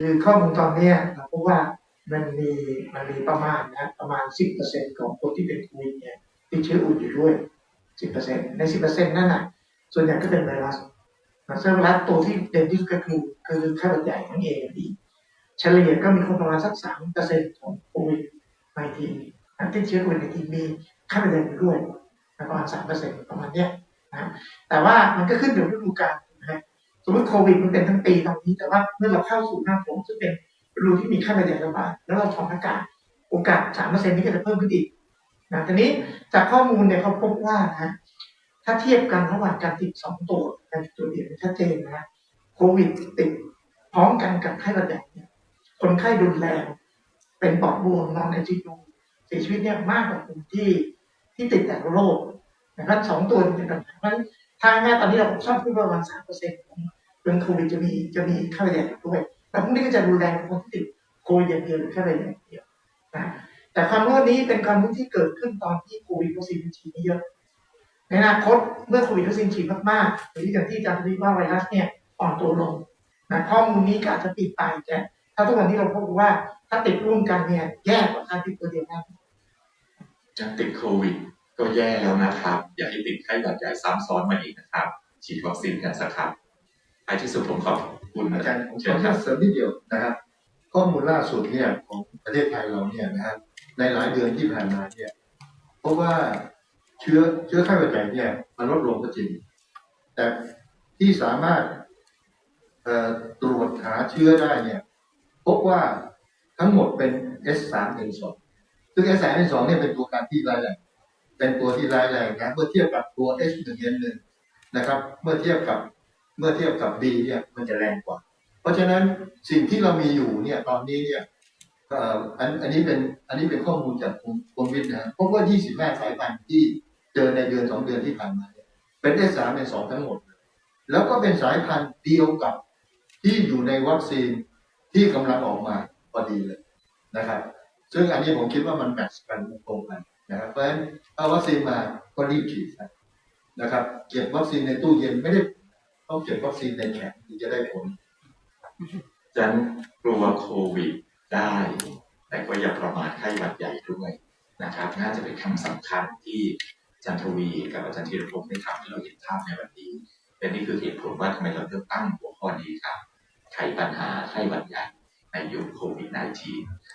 คือข้อมูลตอนนี้เราพบว่ามันมีมันมีประมาณนะประมาณ 10%ของคนที่เป็นโควิดเนี่ยติดเชื้ออุ่นอยู่ด้วย 10%ใน 10%นั่นน่ะส่วนใหญ่ก็เป็นไวรัสนะซึ่งไวรัสตัวที่เด่นที่สุดก็คือคือไข้หวัดใหญ่ทั้งเอดีเฉลี่ยก็มีคนประมาณสัก 3%ของโควิด19นะติดเชื้อโควิด19มีไข้หวัดใหญ่อยู่ด้วยนะประมาณ 3%ประมาณเนี้ยนะแต่ว่ามันก็ขึ้นอยู่กับฤดูกาล สมมติโควิดมันเป็นทั้งปีตอนนี้แต่ว่าเมื่อเราเข้าสู่หน้าฝนซึ่งเป็นฤดูที่มีค่าใช้จ่ายระบาดแล้วเราถอดหน้ากากโอกาสสามเปอร์เซ็นต์นี้ก็จะเพิ่มขึ้นอีกนะทีนี้จากข้อมูลเนี่ยเขาพบว่านะถ้าเทียบกันระหว่างการติดสองตัวการติดตัวเดียวนะชัดเจนนะโควิดติดพร้อมกันกับไข้หวัดใหญ่เนี่ยคนไข้รุนแรงเป็นปอดบวมนอนในจียูเสียชีวิตเนี่ยมากกว่าคนที่ที่ติดแต่โรคนะครับสองตัวเนี่ยเป็นปัญหาเพราะฉะนั้นทางแม่ตอนนี้เราชอบพูดประมาณสามเปอร์เซ็นต์ของ เป็นโควิดจะมีจะมีค่าใช้จ่ายด้วยแต่พวกนี้ก็จะรุนแรงกว่าคนที่ติดโควิดอย่างเดียวหรือค่าใช้จ่ายอย่างเดียวนะแต่ความรู้นี้เป็นความรู้ที่เกิดขึ้นตอนที่โควิดวัคซีนฉีดเยอะในอนาคตเมื่อโควิดวัคซีนฉีดมากๆหรืออย่างที่อาจารย์ทวีว่าไวรัสเนี่ยอ่อนตัวลงนะข้อมูลนี้ก็อาจจะปิดไปแต่ถ้าทุกวันนี้เราพบว่าถ้าติดร่วมกันเนี่ยแย่กว่าการติดตัวเดียวนะจะติดโควิดก็แย่แล้วนะครับ อย่าให้ติดไข้หวัดใหญ่ซ้ำซ้อนมาอีกนะครับ ฉีดวัคซีนกันสักครับ ท้ายที่สุดผมขอบคุณอาจารย์ผมขเชิอญอนุคญารับตเสริมนิดเดียวนะครับ ข้อมูลล่าสุดเนี่ยของประเทศไทยเราเนี่ยนะครับในหลายเดือนที่ผ่านมาเนี่ยเพราะว่าเชื้อเชื้อไข้หวัดใหญ่เนี่ยมันลดลงก็จริง แต่ที่สามารถเอ่อตรวจหาเชื้อได้เนี่ยพบว่าทั้งหมดเป็น S3N2 ซึ่ง S3N2 เนี่ยเป็นตัวการที่ร้ายแรงเป็นตัวที่ร้ายแรงนะเมื่อเทียบกับตัว H1N1 นะครับ เมื่อเทียบกับ เมื่อเทียบกับ B เนี่ยมันจะแรงกว่า เพราะฉะนั้นสิ่งที่เรามีอยู่เนี่ยตอนนี้เนี่ยอันอันนี้เป็นอันนี้เป็นข้อมูลจากกรมกรมวิทย์นะพบว่า 25 สายพันธุ์ที่เจอในเดือน2เดือนที่ผ่านมาเนี่ยเป็น S3 เป็น2ทั้งหมด แล้วก็เป็นสายพันธุ์เดียวกับที่อยู่ในวัคซีนที่กำลังออกมาพอดีเลยนะครับ ซึ่งอันนี้ผมคิดว่ามันแมทช์กันตรงกันนะครับเพราะฉะนั้นถ้าวัคซีนมาก็รีบฉีดนะครับ เก็บวัคซีนในตู้เย็นไม่ได้ ต้องเก็บวัคซีนในแข็งถึงจะได้ผลฉันกลัวโควิดได้ แต่ก็อย่าประมาทไข้หวัดใหญ่ด้วยนะครับ น่าจะเป็นคำสำคัญที่จารย์ทวีกับอาจารย์ธีรพงศ์ได้ทำให้เราเห็นภาพในวันนี้และนี่คือเหตุผลว่าทำไมเราเลือกตั้งหัวข้อนี้ครับ ไขปัญหาไข้หวัดใหญ่ในยุคโควิด -19